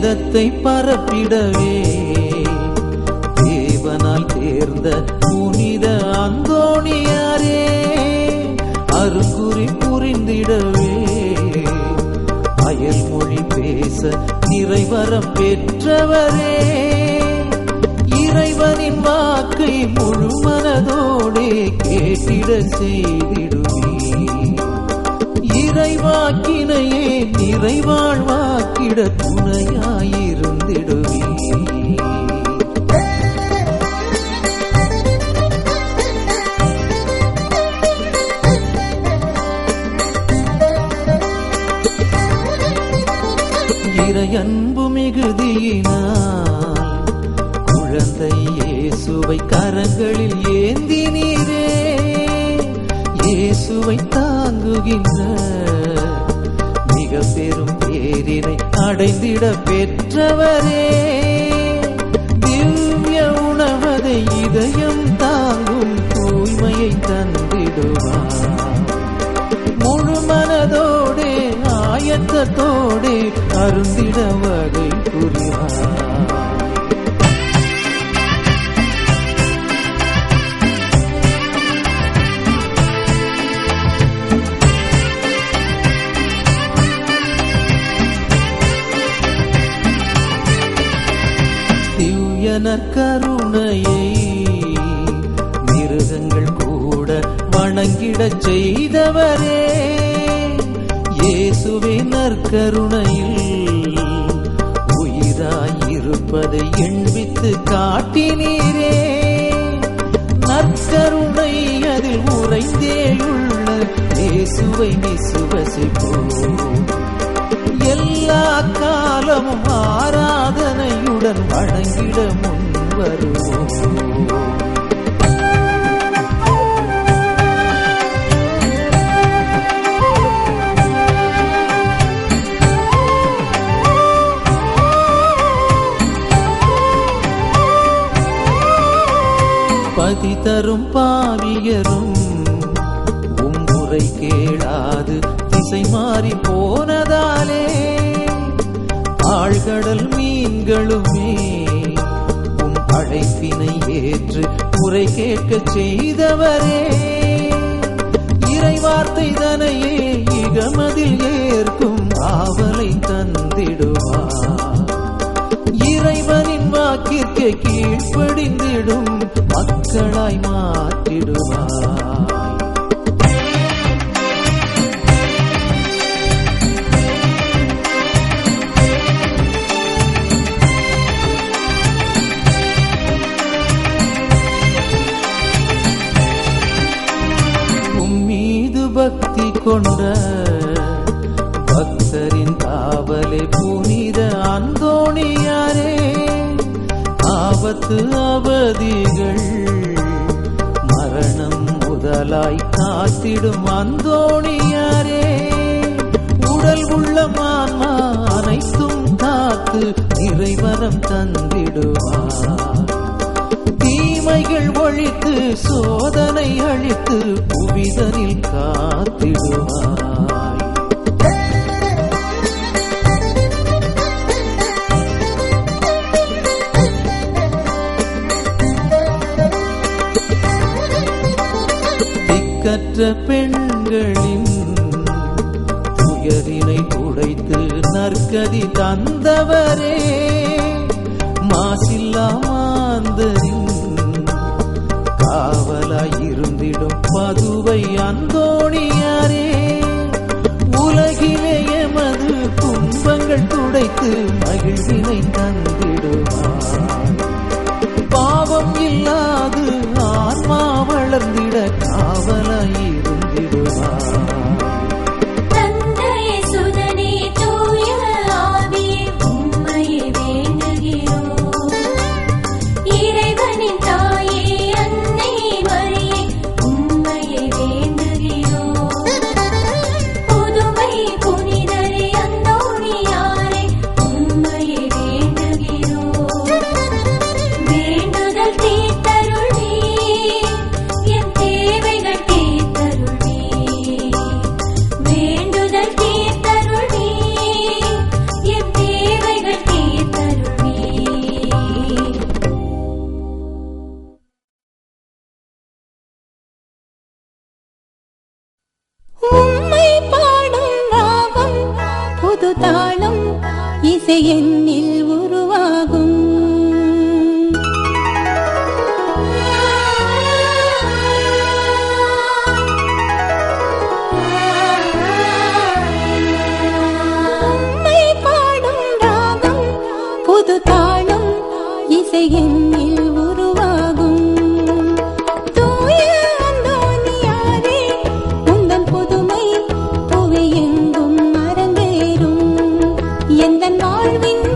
வேதத்தை பரப்பிடவே. தேவனால் தேர்ந்த புனித அந்தோணியாரே அருங்குறி புரிந்திடவே. அயல்மொழி பேச நிறைவரம் பெற்றவரே இறைவனின் வாக்கை முழு மனதோடே கேட்டிட செய்திடுவே இறைவாக்கினையே நிறைவாழ்வாக்கிட துணையாயிருந்திடுவே இறையன்பு மிகுதியினால் குழந்தை இயேசுவை கரங்களில் ஏந்தினீரே. இயேசுவை தாங்குகின்ற மிக பெரும் பேரினை அடைந்திட பெற்றவரே. திவ்ய உணவதை இதயம் தாங்கும் தூய்மையை தந்திடுவார் முழு மனதோடே ஆயத்தத்தோடே அருந்திட வகை புரிவார் வணங்கிடச் செய்தவரே இயேசுவே நற்கருணையில் உயிராயிருப்பதை எண்பித்து காட்டினீரே. நற்கருணை அதில் உறைந்தேயுள்ள இயேசுவை விசுவசிப்போம் எல்லா காலமும் ஆராதனையுடன் வணங்கிட முன் வருவோம். கதி தரும் பாவியரும். உம்முறை கேளாது திசை மாறி போனதாலே. ஆழ்கடல் மீன்களுமே உன் அழைப்பினை ஏற்று குறை கேட்க செய்தவரே. இறைவார்த்தை தனையே இகமதில் ஏற்கும் ஆவலை தந்திடுவார். இறைவனின் வாக்கிற்கு கீழ்ப்படிந்திடும் மக்களாய் மாற்றிடுவாய். உம்மீது பக்தி கொண்ட பத்து அவதிகள். மரணம் முதலாய் காத்திடும் அந்தோணியாரே. உடல் உள்ள மான்மா அனைத்தும் காத்து இறைவரம் தந்திடுவார். தீமைகள் ஒழித்து சோதனை அழித்து புவிதனில் காத்திடுவார். திக்கற்ற பெண்களின் துயரினை உடைத்து நற்கதி தந்தவரே. மாசில்லா மாந்தரின் காவலாய் இருந்திடும் பதுவை அந்தோணியாரே. உலகிலே எமது துன்பங்கள் துடைத்து மகிழ்வினை தந்திடுவார் என் when we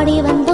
பாடி வந்த